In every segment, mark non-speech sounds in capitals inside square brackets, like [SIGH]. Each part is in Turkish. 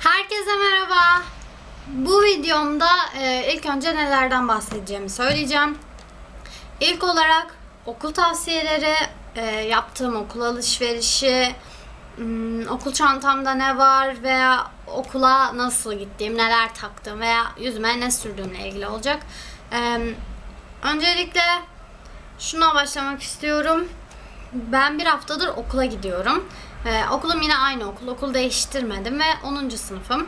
Herkese merhaba. Bu videomda e, ilk önce nelerden bahsedeceğimi söyleyeceğim. İlk olarak okul tavsiyeleri, e, yaptığım okul alışverişi, hmm, okul çantamda ne var veya okula nasıl gittiğim, neler taktım veya yüzüme ne sürdüğümle ilgili olacak. E, öncelikle şuna başlamak istiyorum. Ben bir haftadır okula gidiyorum. Ee, okulum yine aynı okul. Okul değiştirmedim ve 10. sınıfım.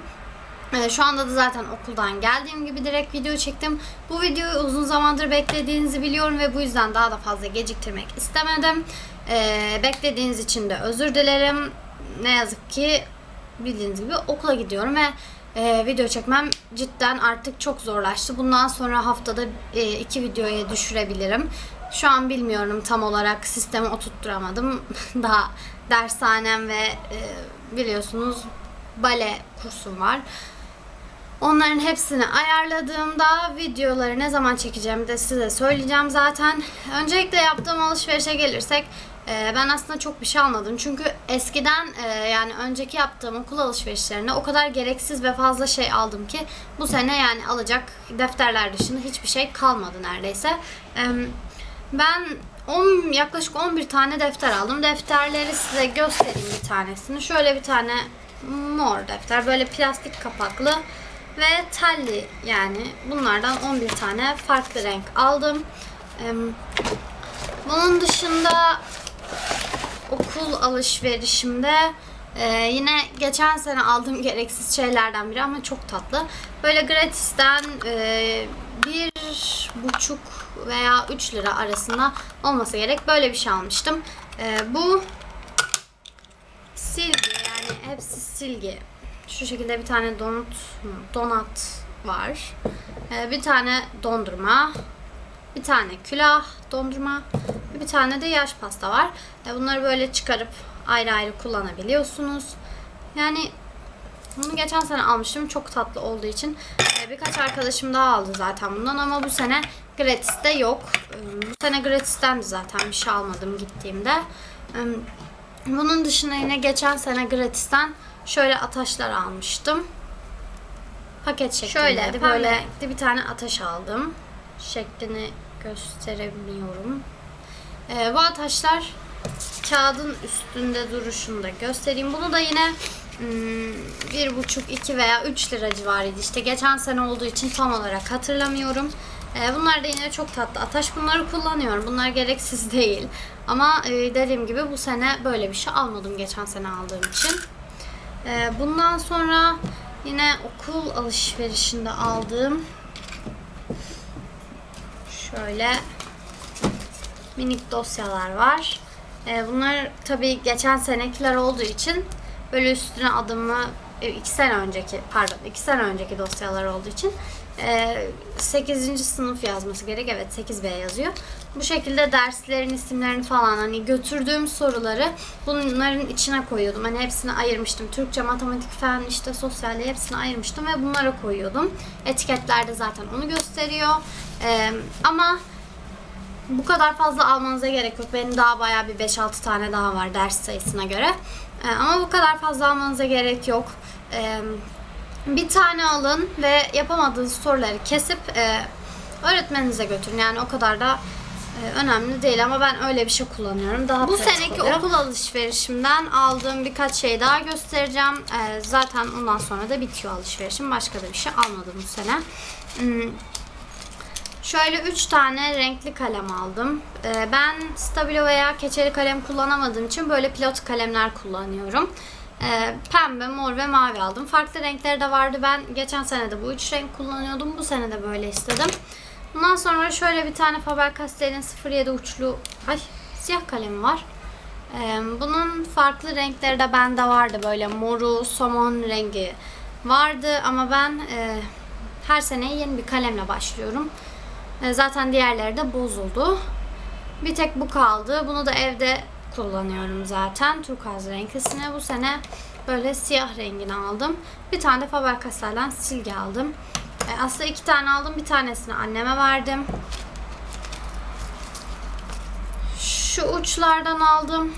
Ee, şu anda da zaten okuldan geldiğim gibi direkt video çektim. Bu videoyu uzun zamandır beklediğinizi biliyorum ve bu yüzden daha da fazla geciktirmek istemedim. Ee, beklediğiniz için de özür dilerim. Ne yazık ki bildiğiniz gibi okula gidiyorum ve e, video çekmem cidden artık çok zorlaştı. Bundan sonra haftada e, iki videoya düşürebilirim. Şu an bilmiyorum tam olarak sistemi oturtturamadım. [LAUGHS] Daha dershanem ve e, biliyorsunuz bale kursum var. Onların hepsini ayarladığımda videoları ne zaman çekeceğimi de size söyleyeceğim zaten. Öncelikle yaptığım alışverişe gelirsek e, ben aslında çok bir şey almadım. Çünkü eskiden e, yani önceki yaptığım okul alışverişlerinde o kadar gereksiz ve fazla şey aldım ki bu sene yani alacak defterler dışında hiçbir şey kalmadı neredeyse. Ben 10, yaklaşık 11 tane defter aldım. Defterleri size göstereyim bir tanesini. Şöyle bir tane mor defter. Böyle plastik kapaklı ve telli yani bunlardan 11 tane farklı renk aldım. Bunun dışında okul alışverişimde e, yine geçen sene aldığım [LAUGHS] gereksiz şeylerden biri ama çok tatlı. Böyle gratisten e, bir buçuk veya 3 lira arasında olması gerek. Böyle bir şey almıştım. E, bu silgi yani hepsi silgi. Şu şekilde bir tane donut, donat var. E, bir tane dondurma. Bir tane külah dondurma. Bir tane de yaş pasta var. E, bunları böyle çıkarıp ayrı ayrı kullanabiliyorsunuz. Yani bunu geçen sene almıştım. Çok tatlı olduğu için. E, birkaç arkadaşım daha aldı zaten bundan ama bu sene gratis'te yok. E, bu sene gratis'ten de zaten bir şey almadım gittiğimde. E, bunun dışında yine geçen sene gratis'ten şöyle ataşlar almıştım. Paket şeklinde. Şöyle böyle bir tane ataş aldım. Şeklini gösteremiyorum. E, bu ataşlar kağıdın üstünde duruşunu da göstereyim. Bunu da yine bir buçuk, iki veya üç lira civarıydı. İşte geçen sene olduğu için tam olarak hatırlamıyorum. Ee, bunlar da yine çok tatlı. Ataş bunları kullanıyorum. Bunlar gereksiz değil. Ama e, dediğim gibi bu sene böyle bir şey almadım geçen sene aldığım için. Ee, bundan sonra yine okul alışverişinde aldığım şöyle minik dosyalar var. Ee, bunlar tabii geçen senekiler olduğu için böyle üstüne adımı e, iki sene önceki pardon iki sene önceki dosyalar olduğu için e, 8. sınıf yazması gerek. Evet 8B yazıyor. Bu şekilde derslerin isimlerini falan hani götürdüğüm soruları bunların içine koyuyordum. Hani hepsini ayırmıştım. Türkçe, matematik, fen, işte sosyalliği hepsini ayırmıştım ve bunlara koyuyordum. Etiketlerde zaten onu gösteriyor. E, ama bu kadar fazla almanıza gerek yok. Benim daha bayağı bir 5-6 tane daha var ders sayısına göre. Ee, ama bu kadar fazla almanıza gerek yok. Ee, bir tane alın ve yapamadığınız soruları kesip e, öğretmeninize götürün. Yani o kadar da e, önemli değil ama ben öyle bir şey kullanıyorum. Daha bu seneki oluyor. okul alışverişimden aldığım birkaç şey daha göstereceğim. Ee, zaten ondan sonra da bitiyor alışverişim. Başka da bir şey almadım bu sene. Şöyle 3 tane renkli kalem aldım. Ee, ben stabilo veya keçeli kalem kullanamadığım için böyle pilot kalemler kullanıyorum. Ee, pembe, mor ve mavi aldım. Farklı renkleri de vardı. Ben geçen sene de bu üç renk kullanıyordum. Bu sene de böyle istedim. Bundan sonra şöyle bir tane Faber-Castell'in 07 uçlu ay siyah kalemi var. Ee, bunun farklı renkleri de bende vardı. Böyle moru, somon rengi vardı ama ben e, her sene yeni bir kalemle başlıyorum. Zaten diğerleri de bozuldu. Bir tek bu kaldı. Bunu da evde kullanıyorum zaten. Turkuaz renklisine. Bu sene böyle siyah rengini aldım. Bir tane de Faber-Castell'den silgi aldım. Aslında iki tane aldım. Bir tanesini anneme verdim. Şu uçlardan aldım.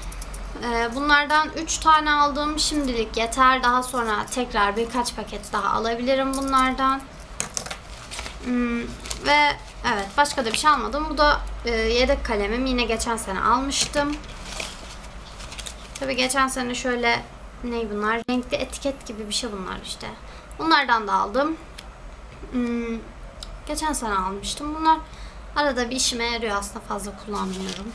Ee, bunlardan 3 tane aldım. Şimdilik yeter. Daha sonra tekrar birkaç paket daha alabilirim bunlardan. Hmm, ve evet başka da bir şey almadım. Bu da e, yedek kalemim. Yine geçen sene almıştım. Tabii geçen sene şöyle ne bunlar? Renkli etiket gibi bir şey bunlar işte. Bunlardan da aldım. Hmm, geçen sene almıştım. Bunlar arada bir işime yarıyor aslında fazla kullanmıyorum.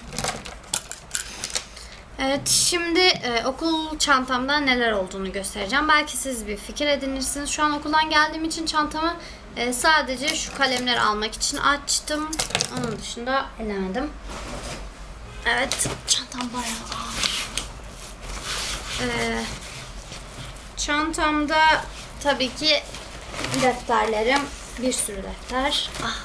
Evet şimdi e, okul çantamda neler olduğunu göstereceğim. Belki siz bir fikir edinirsiniz. Şu an okuldan geldiğim için çantamı e, sadece şu kalemleri almak için açtım. Onun dışında elemedim. Evet çantam bayağı ağır. Ee, çantamda tabii ki defterlerim. Bir sürü defter. Ah.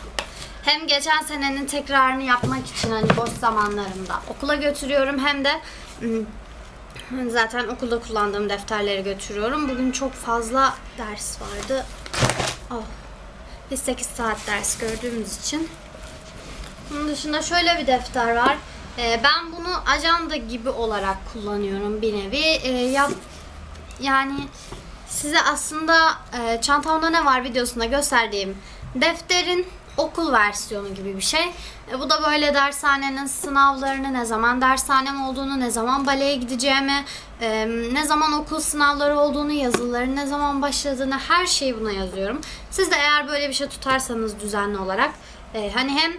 Hem geçen senenin tekrarını yapmak için hani boş zamanlarımda okula götürüyorum hem de hmm, zaten okulda kullandığım defterleri götürüyorum. Bugün çok fazla ders vardı. Oh. Biz 8 saat ders gördüğümüz için. Bunun dışında şöyle bir defter var. Ee, ben bunu ajanda gibi olarak kullanıyorum bir nevi. Ee, yani size aslında e, çantamda ne var videosunda gösterdiğim defterin okul versiyonu gibi bir şey. E, bu da böyle dershanenin sınavlarını, ne zaman dershanem olduğunu, ne zaman baleye gideceğimi, e, ne zaman okul sınavları olduğunu, yazıları ne zaman başladığını her şeyi buna yazıyorum. Siz de eğer böyle bir şey tutarsanız düzenli olarak e, hani hem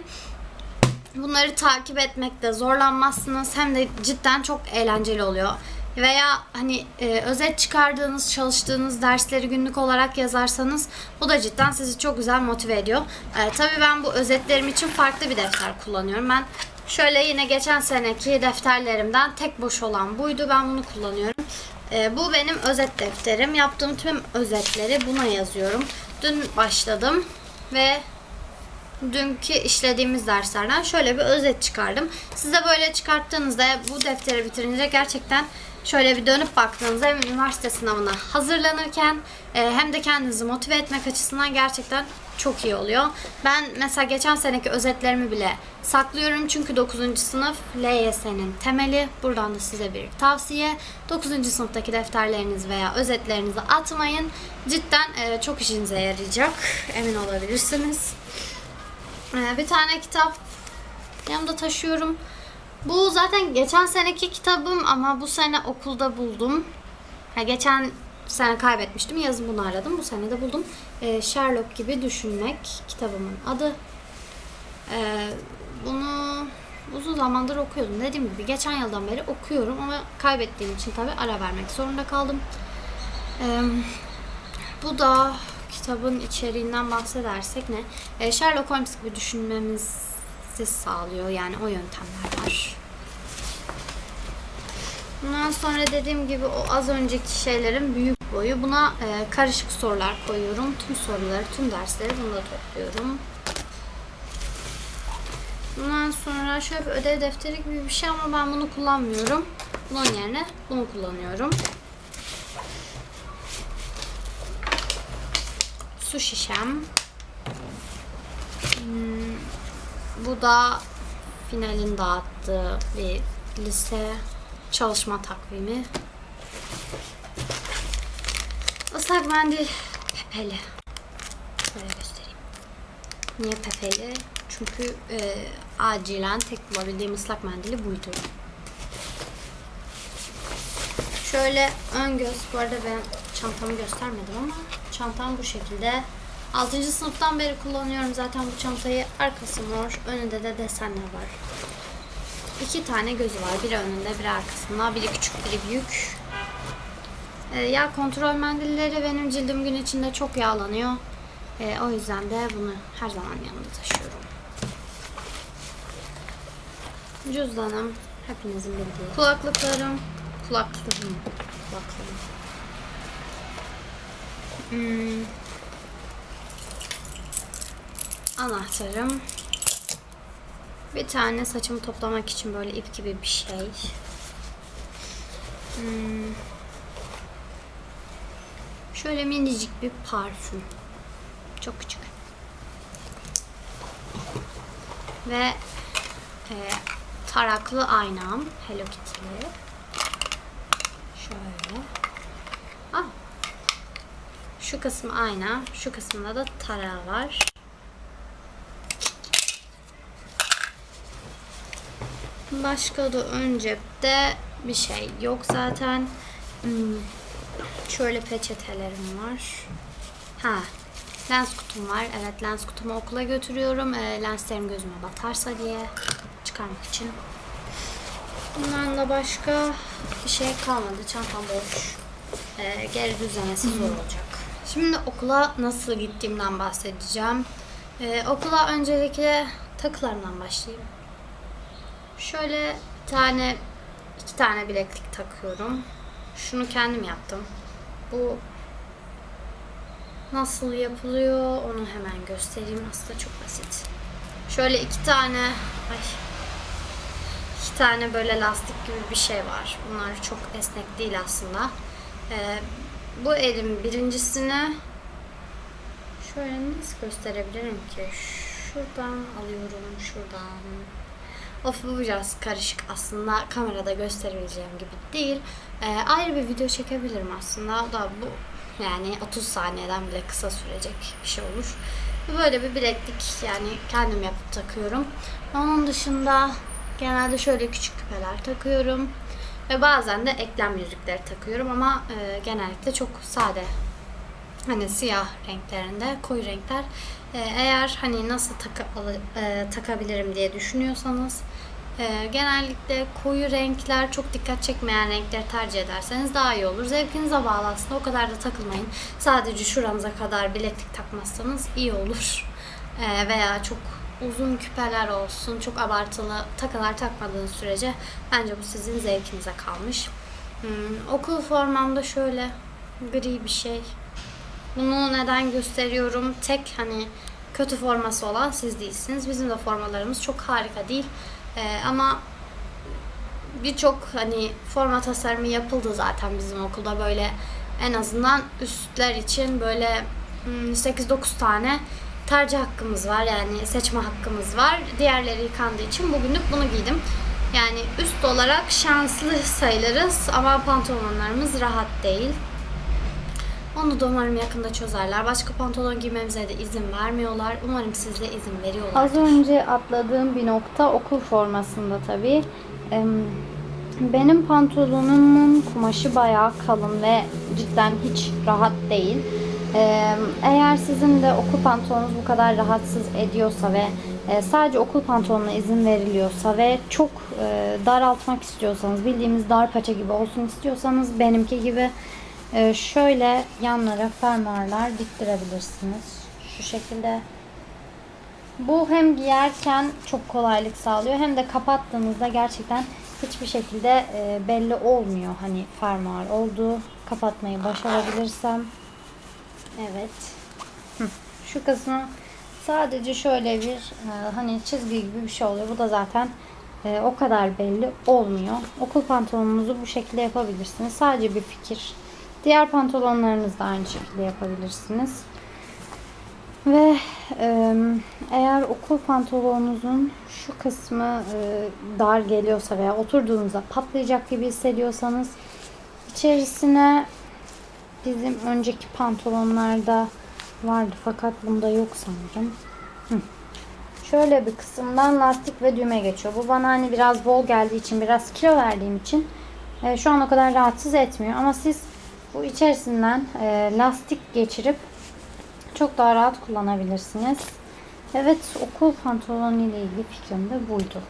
bunları takip etmekte zorlanmazsınız hem de cidden çok eğlenceli oluyor. Veya hani e, özet çıkardığınız, çalıştığınız dersleri günlük olarak yazarsanız bu da cidden sizi çok güzel motive ediyor. E, tabii ben bu özetlerim için farklı bir defter kullanıyorum. Ben şöyle yine geçen seneki defterlerimden tek boş olan buydu. Ben bunu kullanıyorum. E, bu benim özet defterim. Yaptığım tüm özetleri buna yazıyorum. Dün başladım ve dünkü işlediğimiz derslerden şöyle bir özet çıkardım. Size böyle çıkarttığınızda bu defteri bitirince gerçekten şöyle bir dönüp baktığınızda hem üniversite sınavına hazırlanırken e, hem de kendinizi motive etmek açısından gerçekten çok iyi oluyor. Ben mesela geçen seneki özetlerimi bile saklıyorum çünkü 9. sınıf LYS'nin temeli. Buradan da size bir tavsiye. 9. sınıftaki defterleriniz veya özetlerinizi atmayın. Cidden e, çok işinize yarayacak. Emin olabilirsiniz. Ee, bir tane kitap yanımda taşıyorum. Bu zaten geçen seneki kitabım ama bu sene okulda buldum. Ha, geçen sene kaybetmiştim. Yazın bunu aradım. Bu sene de buldum. Ee, Sherlock gibi düşünmek kitabımın adı. Ee, bunu uzun zamandır okuyordum. Dediğim gibi geçen yıldan beri okuyorum ama kaybettiğim için tabi ara vermek zorunda kaldım. Ee, bu da kitabın içeriğinden bahsedersek ne? E, Sherlock Holmes gibi düşünmemizi sağlıyor. Yani o yöntemler var. Bundan sonra dediğim gibi o az önceki şeylerin büyük boyu. Buna e, karışık sorular koyuyorum. Tüm soruları, tüm dersleri bunda topluyorum. Bundan sonra şöyle bir ödev defteri gibi bir şey ama ben bunu kullanmıyorum. Bunun yerine bunu kullanıyorum. su şişem. Hmm, bu da finalin dağıttığı bir lise çalışma takvimi. Islak mendil pepeli. Böyle göstereyim. Niye pepeli? Çünkü e, acilen tek bulabildiğim ıslak mendili buydu. Şöyle ön göz, bu arada ben çantamı göstermedim ama çantam bu şekilde. 6. sınıftan beri kullanıyorum zaten bu çantayı. Arkası mor, önünde de desenler var. İki tane gözü var. Biri önünde, biri arkasında. Biri küçük, biri büyük. Ee, yağ kontrol mendilleri benim cildim gün içinde çok yağlanıyor. Ee, o yüzden de bunu her zaman yanımda taşıyorum. Cüzdanım, hepinizin bildiği. Kulaklıklarım, kulaklığım, kulaklığım. Hmm. Anahtarım. Bir tane saçımı toplamak için böyle ip gibi bir şey. Hmm. Şöyle minicik bir parfüm. Çok küçük. Ve e, taraklı aynam Hello Kitty'li. Şöyle. Ah. Şu kısmı ayna. Şu kısmında da tarağı var. Başka da ön cepte bir şey yok zaten. Hmm, Şöyle peçetelerim var. Ha, lens kutum var. Evet, lens kutumu okula götürüyorum. Ee, lenslerim gözüme batarsa diye çıkarmak için. Bundan da başka bir şey kalmadı. Çantam boş. Ee, geri düzenlesi zor olacak. Şimdi okula nasıl gittiğimden bahsedeceğim. Ee, okula öncelikle takılarımdan başlayayım. Şöyle bir tane, iki tane bileklik takıyorum. Şunu kendim yaptım. Bu nasıl yapılıyor onu hemen göstereyim. Aslında çok basit. Şöyle iki tane, ay, iki tane böyle lastik gibi bir şey var. Bunlar çok esnek değil aslında. Ee, bu elim birincisini şöyle nasıl gösterebilirim ki? Şuradan alıyorum, şuradan. Of bu biraz karışık aslında kamerada gösterebileceğim gibi değil. Ee, ayrı bir video çekebilirim aslında. Da bu yani 30 saniyeden bile kısa sürecek bir şey olur. Böyle bir bileklik yani kendim yapıp takıyorum. Onun dışında genelde şöyle küçük küpeler takıyorum. Ve bazen de eklem yüzükleri takıyorum ama e, genellikle çok sade hani siyah renklerinde koyu renkler. Ee, eğer hani nasıl taka, e, takabilirim diye düşünüyorsanız e, genellikle koyu renkler çok dikkat çekmeyen renkleri tercih ederseniz daha iyi olur. Zevkinize bağlı aslında o kadar da takılmayın. Sadece şuranıza kadar bileklik takmazsanız iyi olur. Ee, [LAUGHS] veya çok uzun küpeler olsun, çok abartılı takılar takmadığınız sürece bence bu sizin zevkinize kalmış. Hmm, okul formamda şöyle gri bir şey. Bunu neden gösteriyorum? Tek hani kötü forması olan siz değilsiniz. Bizim de formalarımız çok harika değil. Ee, ama birçok hani forma tasarımı yapıldı zaten bizim okulda böyle en azından üstler için böyle hmm, 8-9 tane tercih hakkımız var yani seçme hakkımız var. Diğerleri yıkandığı için bugünlük bunu giydim. Yani üst olarak şanslı sayılırız ama pantolonlarımız rahat değil. Onu da umarım yakında çözerler. Başka pantolon giymemize de izin vermiyorlar. Umarım siz de izin veriyorlar. Az önce atladığım bir nokta okul formasında tabii. Benim pantolonumun kumaşı bayağı kalın ve cidden hiç rahat değil. Eğer sizin de okul pantolonunuz bu kadar rahatsız ediyorsa ve e, sadece okul pantolonuna izin veriliyorsa ve çok e, daraltmak istiyorsanız, bildiğimiz dar paça gibi olsun istiyorsanız benimki gibi e, şöyle yanlara fermuarlar diktirebilirsiniz. Şu şekilde bu hem giyerken çok kolaylık sağlıyor hem de kapattığınızda gerçekten hiçbir şekilde e, belli olmuyor hani fermuar olduğu. Kapatmayı başarabilirsem. Evet. Şu kısmı sadece şöyle bir e, hani çizgi gibi bir şey oluyor. Bu da zaten e, o kadar belli olmuyor. Okul pantolonunuzu bu şekilde yapabilirsiniz. Sadece bir fikir. Diğer pantolonlarınızı da aynı şekilde yapabilirsiniz. Ve eğer okul pantolonunuzun şu kısmı e, dar geliyorsa veya oturduğunuzda patlayacak gibi hissediyorsanız içerisine bizim önceki pantolonlarda vardı fakat bunda yok sanırım. Hı. Şöyle bir kısımdan lastik ve düğme geçiyor. Bu bana hani biraz bol geldiği için, biraz kilo verdiğim için e, şu an o kadar rahatsız etmiyor. Ama siz bu içerisinden e, lastik geçirip çok daha rahat kullanabilirsiniz. Evet okul pantolonu ile ilgili fikrim de buydu.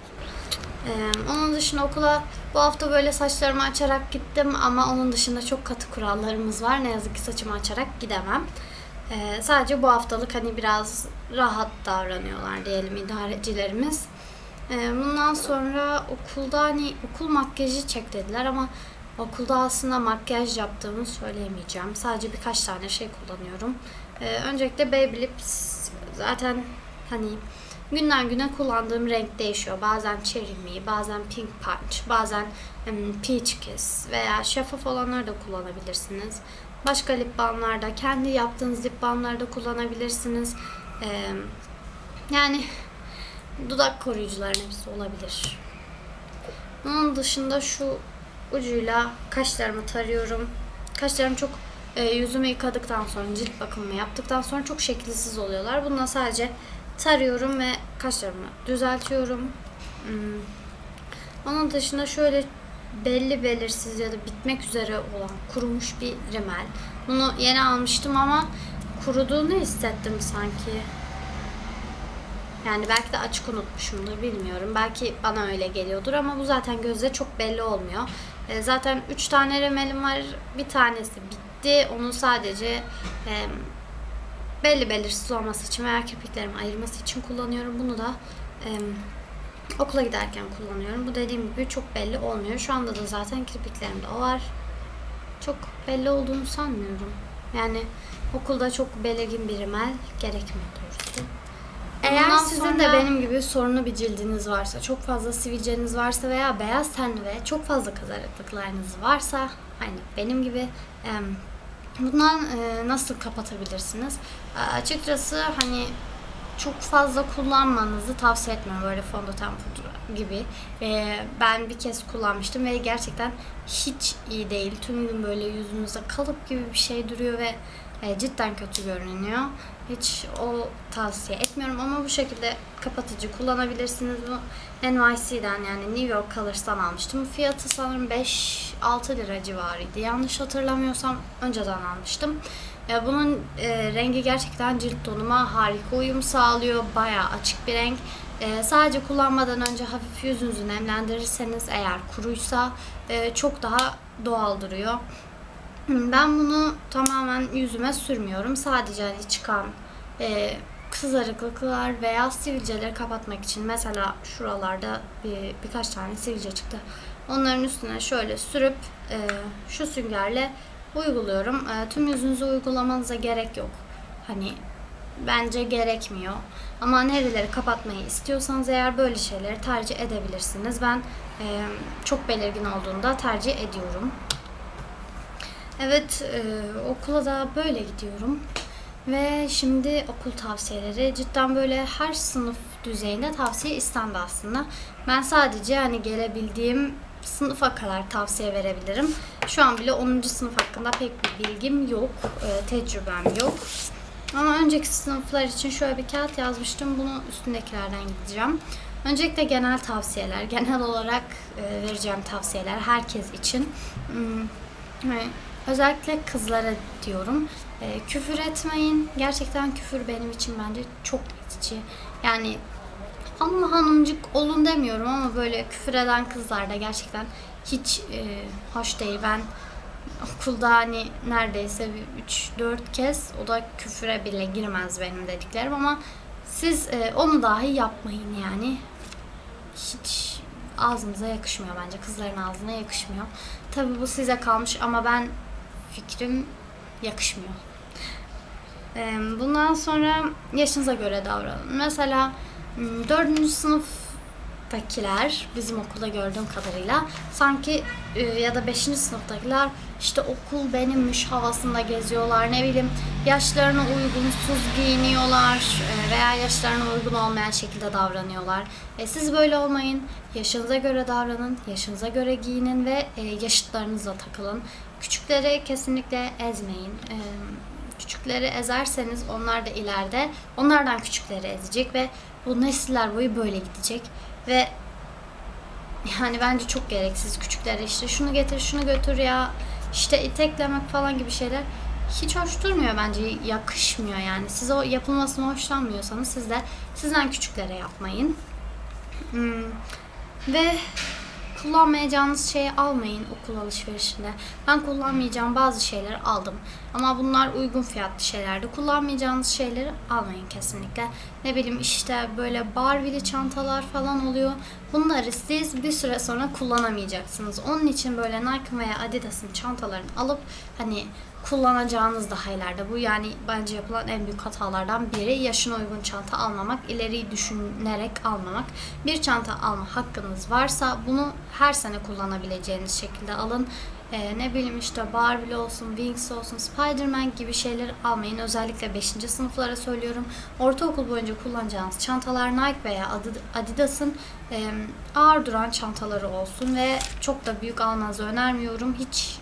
Ee, onun dışında okula bu hafta böyle saçlarımı açarak gittim ama onun dışında çok katı kurallarımız var. Ne yazık ki saçımı açarak gidemem. Ee, sadece bu haftalık hani biraz rahat davranıyorlar diyelim idarecilerimiz. Ee, bundan sonra okulda hani okul makyajı çek dediler ama okulda aslında makyaj yaptığımı söyleyemeyeceğim. Sadece birkaç tane şey kullanıyorum. Ee, öncelikle Baby Lips zaten hani günden güne kullandığım renk değişiyor. Bazen Cherry Me, bazen Pink Punch, bazen em, Peach Kiss veya şeffaf olanları da kullanabilirsiniz. Başka lip balmlarda, kendi yaptığınız lip balmlarda kullanabilirsiniz. Ee, yani dudak koruyucuların hepsi olabilir. Onun dışında şu ucuyla kaşlarımı tarıyorum. Kaşlarım çok e, yüzümü yıkadıktan sonra cilt bakımımı yaptıktan sonra çok şekilsiz oluyorlar. Bununla sadece tarıyorum ve kaşlarımı düzeltiyorum. Hmm. Onun dışında şöyle belli belirsiz ya da bitmek üzere olan kurumuş bir rimel. Bunu yeni almıştım ama kuruduğunu hissettim sanki. Yani belki de açık unutmuşumdur bilmiyorum. Belki bana öyle geliyordur ama bu zaten gözle çok belli olmuyor. E, zaten 3 tane rimelim var. Bir tanesi bitti. Onu sadece e, belli belirsiz olması için veya kirpiklerimi ayırması için kullanıyorum. Bunu da e, okula giderken kullanıyorum. Bu dediğim gibi çok belli olmuyor. Şu anda da zaten kirpiklerimde o var. Çok belli olduğunu sanmıyorum. Yani okulda çok belirgin bir rimel gerekmiyor doğrusu. Eğer Ondan sizin de sonra- benim gibi sorunlu bir cildiniz varsa, çok fazla sivilceniz varsa veya beyaz tenli ve çok fazla kızarıklıklarınız varsa, hani benim gibi em, bundan e, nasıl kapatabilirsiniz? E, açıkçası hani çok fazla kullanmanızı tavsiye etmiyorum böyle fondöten pudra gibi. E, ben bir kez kullanmıştım ve gerçekten hiç iyi değil. Tüm gün böyle yüzünüzde kalıp gibi bir şey duruyor ve e, cidden kötü görünüyor. Hiç o tavsiye etmiyorum ama bu şekilde kapatıcı kullanabilirsiniz. Bu NYC'den yani New York Colors'tan almıştım. Fiyatı sanırım 5-6 lira civarıydı. Yanlış hatırlamıyorsam önceden almıştım. E, bunun e, rengi gerçekten cilt tonuma harika uyum sağlıyor. Bayağı açık bir renk. E, sadece kullanmadan önce hafif yüzünüzü nemlendirirseniz eğer kuruysa e, çok daha doğal duruyor. Ben bunu tamamen yüzüme sürmüyorum. Sadece hani çıkan e, kızarıklıklar veya sivilceleri kapatmak için mesela şuralarda bir, birkaç tane sivilce çıktı. Onların üstüne şöyle sürüp e, şu süngerle uyguluyorum. E, tüm yüzünüze uygulamanıza gerek yok. Hani bence gerekmiyor. Ama nereleri kapatmayı istiyorsanız eğer böyle şeyleri tercih edebilirsiniz. Ben e, çok belirgin olduğunda tercih ediyorum. Evet, e, okula da böyle gidiyorum. Ve şimdi okul tavsiyeleri cidden böyle her sınıf düzeyinde tavsiye istendi aslında. Ben sadece hani gelebildiğim sınıfa kadar tavsiye verebilirim. Şu an bile 10. sınıf hakkında pek bir bilgim yok, e, tecrübem yok. Ama önceki sınıflar için şöyle bir kağıt yazmıştım. Bunu üstündekilerden gideceğim. Öncelikle genel tavsiyeler, genel olarak e, vereceğim tavsiyeler herkes için. Özellikle kızlara diyorum. E, küfür etmeyin. Gerçekten küfür benim için bence çok itici. Yani ama hanımcık olun demiyorum ama böyle küfür eden kızlar gerçekten hiç e, hoş değil. Ben okulda hani neredeyse 3-4 kez o da küfüre bile girmez benim dediklerim ama siz e, onu dahi yapmayın yani. Hiç ağzınıza yakışmıyor bence. Kızların ağzına yakışmıyor. Tabii bu size kalmış ama ben fikrim yakışmıyor. Bundan sonra yaşınıza göre davranın. Mesela m, dördüncü sınıftakiler bizim okulda gördüğüm kadarıyla sanki e, ya da beşinci sınıftakiler işte okul benimmiş havasında geziyorlar. Ne bileyim yaşlarına uygunsuz giyiniyorlar veya yaşlarına uygun olmayan şekilde davranıyorlar. E, siz böyle olmayın. Yaşınıza göre davranın, yaşınıza göre giyinin ve e, yaşıtlarınızla takılın. Küçükleri kesinlikle ezmeyin. E, küçükleri ezerseniz onlar da ileride onlardan küçükleri ezecek ve bu nesiller boyu böyle gidecek ve yani bence çok gereksiz küçüklere işte şunu getir şunu götür ya işte iteklemek falan gibi şeyler hiç hoş durmuyor bence yakışmıyor yani siz o yapılmasını hoşlanmıyorsanız siz de sizden küçüklere yapmayın Hmm. ve kullanmayacağınız şeyi almayın okul alışverişinde. Ben kullanmayacağım bazı şeyleri aldım. Ama bunlar uygun fiyatlı şeylerdi. Kullanmayacağınız şeyleri almayın kesinlikle. Ne bileyim işte böyle Barbie'li çantalar falan oluyor. Bunları siz bir süre sonra kullanamayacaksınız. Onun için böyle Nike veya Adidas'ın çantalarını alıp hani kullanacağınız daha ileride. Bu yani bence yapılan en büyük hatalardan biri. Yaşına uygun çanta almamak, ileriyi düşünerek almamak. Bir çanta alma hakkınız varsa bunu her sene kullanabileceğiniz şekilde alın. e, ne bileyim işte Barbie olsun, Wings olsun, Spider-Man gibi şeyleri almayın. Özellikle 5. sınıflara söylüyorum. Ortaokul boyunca kullanacağınız çantalar Nike veya Adi- Adidas'ın e, ağır duran çantaları olsun ve çok da büyük almanızı önermiyorum. Hiç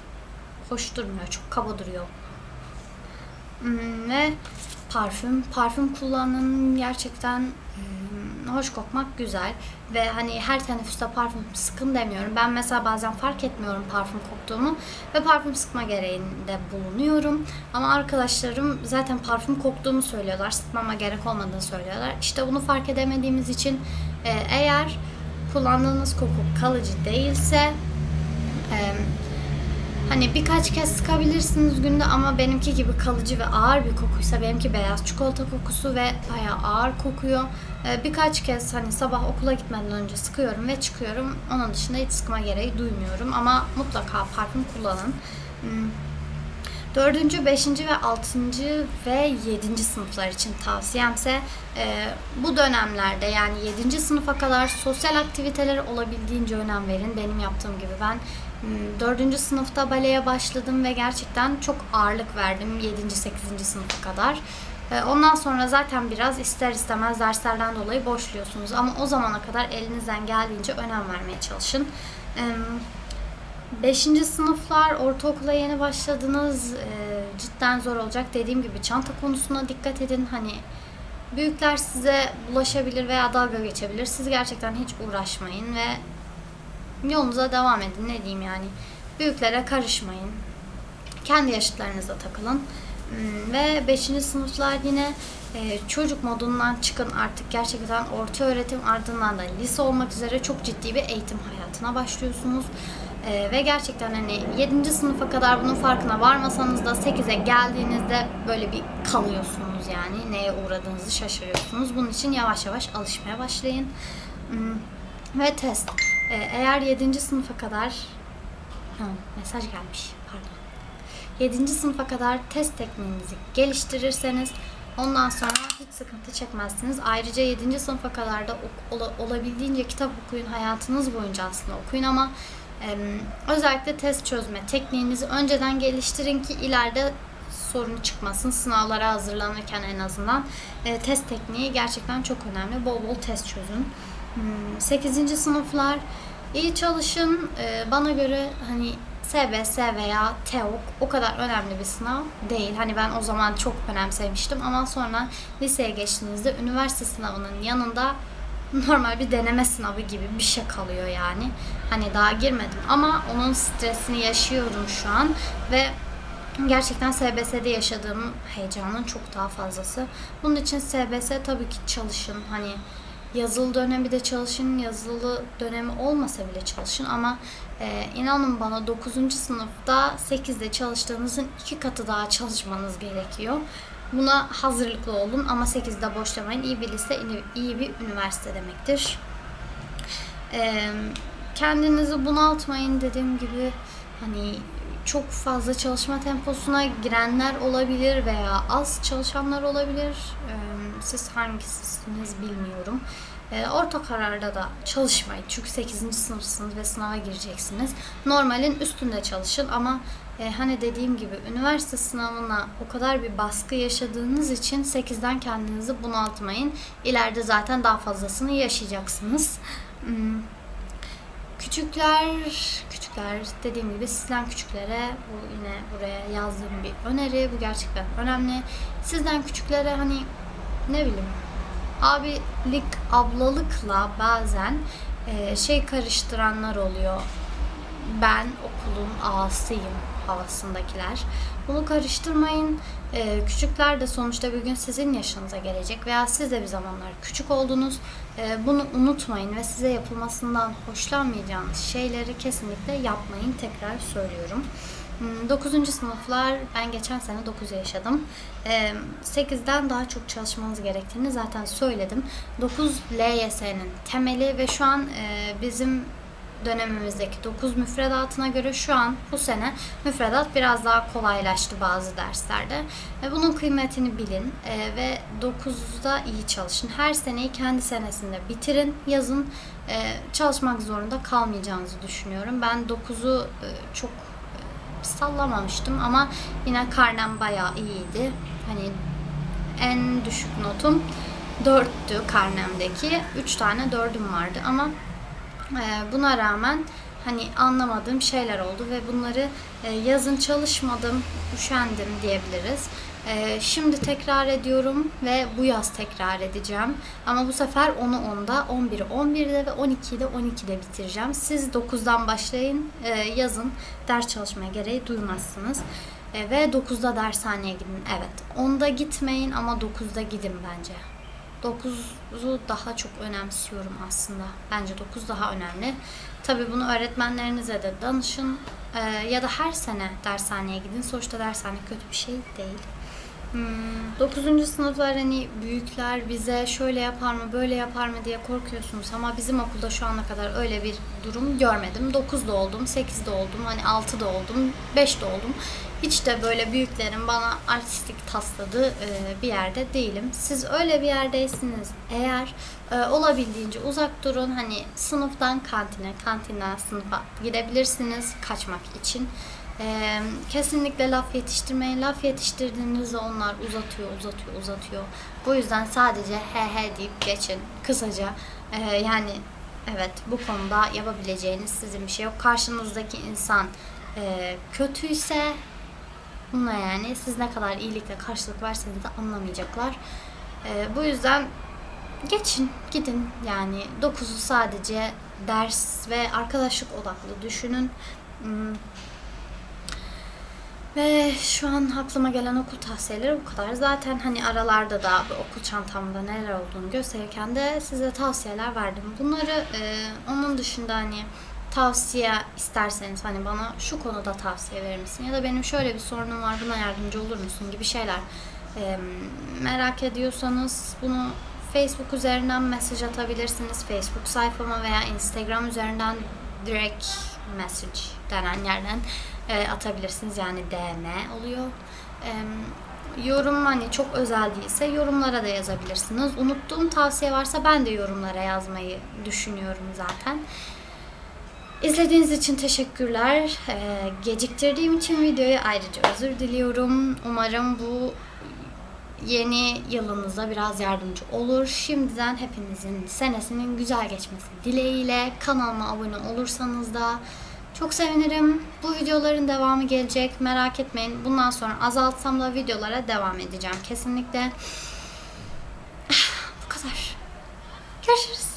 hoş durmuyor, çok kaba duruyor. Hmm, ve parfüm. Parfüm kullanın gerçekten hmm, hoş kokmak güzel. Ve hani her teneffüste parfüm sıkın demiyorum. Ben mesela bazen fark etmiyorum parfüm koktuğumu ve parfüm sıkma gereğinde bulunuyorum. Ama arkadaşlarım zaten parfüm koktuğumu söylüyorlar. Sıkmama gerek olmadığını söylüyorlar. İşte bunu fark edemediğimiz için e, eğer kullandığınız koku kalıcı değilse Hani birkaç kez sıkabilirsiniz günde ama benimki gibi kalıcı ve ağır bir kokuysa benimki beyaz çikolata kokusu ve bayağı ağır kokuyor. Ee, birkaç kez hani sabah okula gitmeden önce sıkıyorum ve çıkıyorum. Onun dışında hiç sıkma gereği duymuyorum ama mutlaka parfüm kullanın. Hmm. Dördüncü, beşinci ve altıncı ve yedinci sınıflar için tavsiyemse e, bu dönemlerde yani yedinci sınıfa kadar sosyal aktivitelere olabildiğince önem verin. Benim yaptığım gibi ben dördüncü sınıfta baleye başladım ve gerçekten çok ağırlık verdim yedinci, sekizinci sınıfa kadar. E, Ondan sonra zaten biraz ister istemez derslerden dolayı boşluyorsunuz. Ama o zamana kadar elinizden geldiğince önem vermeye çalışın. Beşinci sınıflar, ortaokula yeni başladınız. Ee, cidden zor olacak. Dediğim gibi çanta konusuna dikkat edin. Hani büyükler size bulaşabilir veya dalga geçebilir. Siz gerçekten hiç uğraşmayın ve yolunuza devam edin. Ne diyeyim yani. Büyüklere karışmayın. Kendi yaşıtlarınıza takılın. Hmm, Ve 5. sınıflar yine e, çocuk modundan çıkın artık gerçekten orta öğretim ardından da lise olmak üzere çok ciddi bir eğitim hayatına başlıyorsunuz. E, ve gerçekten hani 7. sınıfa kadar bunun farkına varmasanız da 8'e geldiğinizde böyle bir kalıyorsunuz yani neye uğradığınızı şaşırıyorsunuz. Bunun için yavaş yavaş alışmaya başlayın. Hmm, Ve test. E, eğer 7. sınıfa kadar ha, mesaj gelmiş pardon. 7. sınıfa kadar test tekniğinizi geliştirirseniz ondan sonra hiç sıkıntı çekmezsiniz. Ayrıca 7. sınıfa kadar da olabildiğince kitap okuyun. Hayatınız boyunca aslında okuyun ama özellikle test çözme tekniğinizi önceden geliştirin ki ileride sorun çıkmasın. Sınavlara hazırlanırken en azından e, test tekniği gerçekten çok önemli. Bol bol test çözün. 8. sınıflar iyi çalışın. E, bana göre hani SBS veya TEOK o kadar önemli bir sınav değil. Hani ben o zaman çok önemsemiştim ama sonra liseye geçtiğinizde üniversite sınavının yanında normal bir deneme sınavı gibi bir şey kalıyor yani. Hani daha girmedim ama onun stresini yaşıyorum şu an ve gerçekten SBS'de yaşadığım heyecanın çok daha fazlası. Bunun için SBS tabii ki çalışın. Hani yazılı dönemi de çalışın, yazılı dönemi olmasa bile çalışın ama e, inanın bana 9. sınıfta 8'de çalıştığınızın iki katı daha çalışmanız gerekiyor. Buna hazırlıklı olun ama 8'de boşlamayın. İyi bir lise, iyi bir üniversite demektir. Ee, kendinizi bunaltmayın dediğim gibi hani çok fazla çalışma temposuna girenler olabilir veya az çalışanlar olabilir. Siz hangisisiniz bilmiyorum. Orta kararda da çalışmayın. Çünkü 8. sınıfsınız ve sınava gireceksiniz. Normalin üstünde çalışın ama hani dediğim gibi üniversite sınavına o kadar bir baskı yaşadığınız için 8'den kendinizi bunaltmayın. İleride zaten daha fazlasını yaşayacaksınız. Hmm. Küçükler, küçükler dediğim gibi sizden küçüklere bu yine buraya yazdığım bir öneri. Bu gerçekten önemli. Sizden küçüklere hani ne bileyim abilik, ablalıkla bazen e, şey karıştıranlar oluyor. Ben okulun ağasıyım havasındakiler. Bunu karıştırmayın. E, küçükler de sonuçta bir gün sizin yaşınıza gelecek veya siz de bir zamanlar küçük oldunuz. E, bunu unutmayın ve size yapılmasından hoşlanmayacağınız şeyleri kesinlikle yapmayın. Tekrar söylüyorum. 9. sınıflar ben geçen sene 9 yaşadım. 8'den daha çok çalışmanız gerektiğini zaten söyledim. 9 LYS'nin temeli ve şu an e, bizim dönemimizdeki 9 müfredatına göre şu an bu sene müfredat biraz daha kolaylaştı bazı derslerde. E, bunun kıymetini bilin e, ve 9'da iyi çalışın. Her seneyi kendi senesinde bitirin, yazın. E, çalışmak zorunda kalmayacağınızı düşünüyorum. Ben 9'u e, çok e, sallamamıştım ama yine karnem bayağı iyiydi. Hani en düşük notum 4'tü karnemdeki. 3 tane 4'üm vardı ama buna rağmen hani anlamadığım şeyler oldu ve bunları e, yazın çalışmadım, üşendim diyebiliriz. E, şimdi tekrar ediyorum ve bu yaz tekrar edeceğim. Ama bu sefer onu 10'da, 11'i 11'de ve 12'yi de 12'de bitireceğim. Siz 9'dan başlayın, e, yazın ders çalışmaya gereği duymazsınız. E, ve 9'da dershaneye gidin. Evet, 10'da gitmeyin ama 9'da gidin bence. 9'u daha çok önemsiyorum aslında. Bence 9 daha önemli. Tabii bunu öğretmenlerinize de danışın. Ee, ya da her sene dershaneye gidin. Sonuçta dershane kötü bir şey değil. Hmm, 9. sınıflar hani büyükler bize şöyle yapar mı böyle yapar mı diye korkuyorsunuz ama bizim okulda şu ana kadar öyle bir durum görmedim. 9'da oldum, 8'de oldum, hani 6'da oldum, 5'de oldum. Hiç de böyle büyüklerin bana artistik tasladığı e, bir yerde değilim. Siz öyle bir yerdeysiniz. Eğer e, olabildiğince uzak durun. Hani sınıftan kantine, kantinden sınıfa gidebilirsiniz kaçmak için. Ee, kesinlikle laf yetiştirmeyin. Laf yetiştirdiğinizde onlar uzatıyor, uzatıyor, uzatıyor. Bu yüzden sadece he he deyip geçin. Kısaca Ee, yani evet bu konuda yapabileceğiniz sizin bir şey yok. Karşınızdaki insan e, kötüyse bununla yani siz ne kadar iyilikle karşılık verseniz de anlamayacaklar. Ee, bu yüzden geçin, gidin. Yani 9'u sadece ders ve arkadaşlık odaklı düşünün. Hmm, ve şu an aklıma gelen okul tavsiyeleri bu kadar. Zaten hani aralarda da okul çantamda neler olduğunu gösterirken de size tavsiyeler verdim. Bunları e, onun dışında hani tavsiye isterseniz hani bana şu konuda tavsiye verir misin? Ya da benim şöyle bir sorunum var buna yardımcı olur musun gibi şeyler e, merak ediyorsanız bunu Facebook üzerinden mesaj atabilirsiniz. Facebook sayfama veya Instagram üzerinden direkt message denen yerden e, atabilirsiniz. Yani DM oluyor. E, yorum hani çok özel değilse yorumlara da yazabilirsiniz. Unuttuğum tavsiye varsa ben de yorumlara yazmayı düşünüyorum zaten. İzlediğiniz için teşekkürler. E, geciktirdiğim için videoyu ayrıca özür diliyorum. Umarım bu yeni yılınıza biraz yardımcı olur. Şimdiden hepinizin senesinin güzel geçmesi dileğiyle kanalıma abone olursanız da çok sevinirim. Bu videoların devamı gelecek. Merak etmeyin. Bundan sonra azaltsam da videolara devam edeceğim kesinlikle. [SIGHS] Bu kadar. Görüşürüz.